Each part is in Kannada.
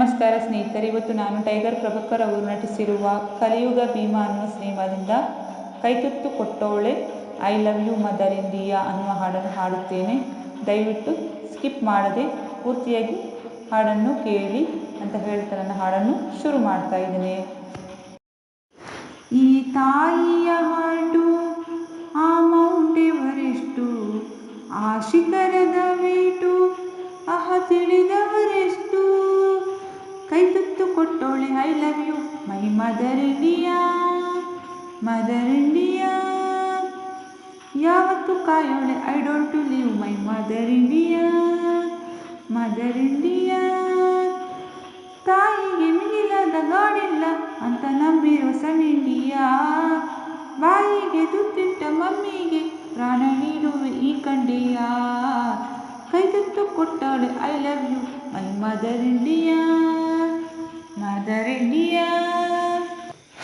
ನಮಸ್ಕಾರ ಸ್ನೇಹಿತರೆ, ಇವತ್ತು ನಾನು ಟೈಗರ್ ಪ್ರಭಾಕರ್ ಅವರು ನಟಿಸಿರುವ ಕಲಿಯುಗ ಭೀಮಾ ಅನ್ನುವ ಸಿನಿಮಾದಿಂದ ಕೈತುತ್ತು ಕೊಟ್ಟೋಳೆ, I love you mother India ಅನ್ನುವ ಹಾಡನ್ನು ಹಾಡುತ್ತೇನೆ. ದಯವಿಟ್ಟು ಸ್ಕಿಪ್ ಮಾಡದೆ ಪೂರ್ತಿಯಾಗಿ ಹಾಡನ್ನು ಕೇಳಿ ಅಂತ ಹೇಳ್ತಾ ನನ್ನ ಹಾಡನ್ನು ಶುರು ಮಾಡ್ತಾ ಇದ್ದೇನೆ. ಈ ತಾಯಿಯ ಹಾಡು ಆ ಮೌಂಟ್ ಎವರೆಸ್ಟು, ಆ ಶಿಖರದ ವೇಟು ಆಹ ತಿಳಿದವರೆಷ್ಟು ಕೊಟ್ಟೋಳೆ I love you my mother India mother India ಯಾವತ್ತು ಕಾಯೋಳೆ I don't leave my mother India mother India ತಾಯಿಗೆ ಮಿಗಿಲಾದ ಗಾಡಿಲ್ಲ ಅಂತ ನಂಬಿರೋ ಸಣ್ಣ ಇಂಡಿಯಾ ಬಾಯಿಗೆ ತುತ್ತಿಟ್ಟ ಮಮ್ಮಿಗೆ ಪ್ರಾಣ ನೀಡುವೆ ಈ ಕಂಡಿಯ? ಕೈ ತುತ್ತು ಕೊಟ್ಟವಳೆ I love you my mother India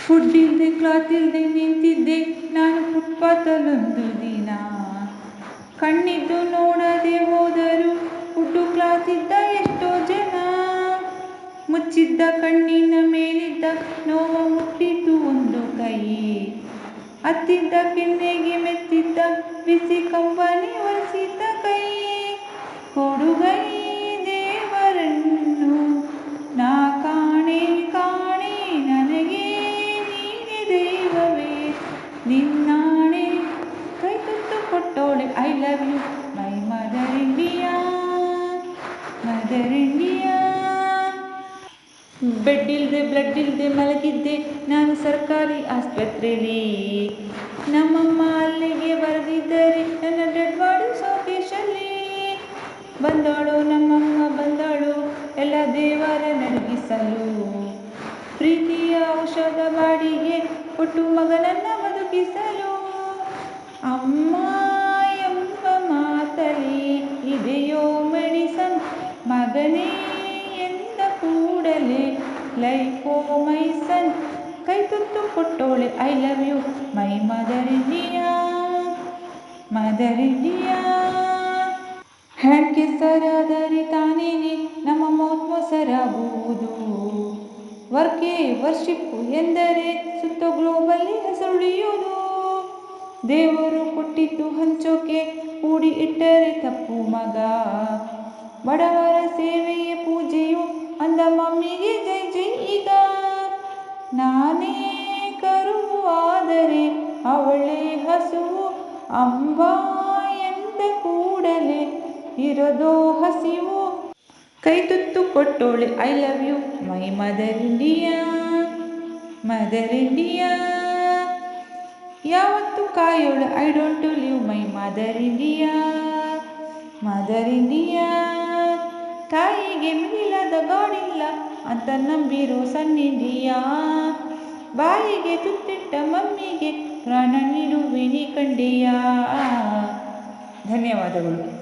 food ಇಲ್ಲದೆ ಕ್ಲಾತ್ ಇಲ್ಲದೆ ನಿಂತಿದ್ದೆ. ನಾನು ಫುಟ್ಪಾತಲ್ಲೊಂದು ದಿನ. ಕಣ್ಣಿದ್ದು ನೋಡದೆ ಹೋದರು ಫುಡ್ಡು ಕ್ಲಾತ್ ಇದ್ದ ಎಷ್ಟೋ ಜನ. ಮುಚ್ಚಿದ್ದ ಕಣ್ಣಿನ ಮೇಲಿದ್ದ ನೋವ ಮುಟ್ಟಿತು ಒಂದು ಕೈ. ಹತ್ತಿದ್ದ ಕೆನ್ನೆಗೆ ಮೆತ್ತಿದ್ದ ಬಿಸಿ ಕಂಬನಿ ಒರೆಸಿದ್ದ ನಿನ್ನಾಣೆ ಕೈ ತುತ್ತು ಕೊಟ್ಟೋಳೆ. I love you my mother India mother India bed ಇಲ್ಲದೆ ಬ್ಲಡ್ ಇಲ್ಲದೆ ಮಲಗಿದ್ದೆ ನಾನು ಸರ್ಕಾರಿ ಆಸ್ಪತ್ರೆಯಲ್ಲಿ ನಮ್ಮಮ್ಮ ಅಲ್ಲಿಗೆ ಬರೆದಿದ್ದರೆ ನನ್ನ ಡೆಡ್ ಬಾಡಿ ಸೋಕೇಶಲ್ಲಿ ಬಂದವಳು ನಮ್ಮಮ್ಮ ಬಂದವಳು ಎಲ್ಲ ದೇವರ ನಡಗಿಸಲು. ಪ್ರೀತಿಯ ಔಷಧ ಬಾಡಿಗೆ ಮಗನನ್ನ ಬದುಕಿಸಲು ಅಮ್ಮ ಎಂಬ ಮಾತಲೇ ಇದೆಯೋ ಮೆಡಿಸನ್. ಮಗನೇ ಎಂದ ಕೂಡಲೇ ಲೈಫೋ ಮೈಸನ್ ಕೈ ತುತ್ತು ಕೊಟ್ಟೋಳೆ, I love you, my mother India mother India. Hand ಕೆಸರಾದರೆ ತಾನೇನೆ ನಮ್ಮ ಮೊಸರಾಗುವುದು ವರ್ಕೆ ವರ್ಷಿಪ್ ಎಂದರೆ ದೇವರು ಕೊಟ್ಟಿದ್ದು ಹಂಚೋಕೆ ಕೂಡಿ ಇಟ್ಟರೆ ತಪ್ಪು ಮಗ. ಬಡವರ ಸೇವೆಯೇ ಪೂಜೆಯು ಅಂದ ಮಮ್ಮಿಗೆ ಜೈ ಜೈ ಈಗ. ನಾನೇ ಕರುವಾದರೆ ಅವಳೇ ಹಸುವು ಅಂಬ ಎಂದ ಕೂಡಲೇ ಇರೋದೋ ಹಸಿವು. ಕೈ ತುತ್ತು ಕೊಟ್ಟೋಳೆ I love you my mother India mother India ಯಾವತ್ತು Kayolu. I don't live my mother India mother India ತಾಯಿಗೆ ಮಿಗಿಲಾದ ಗಾಡಿಲ್ಲ, ಅಂತ ನಂಬಿರೋ ಸಣ್ಣ ಬಾಯಿಗೆ ತುತ್ತಿಟ್ಟ ಮಮ್ಮಿಗೆ ಪ್ರಾಣ ನೀಡುವಿನಿ ಕಂಡಿಯಾ. ಧನ್ಯವಾದಗಳು.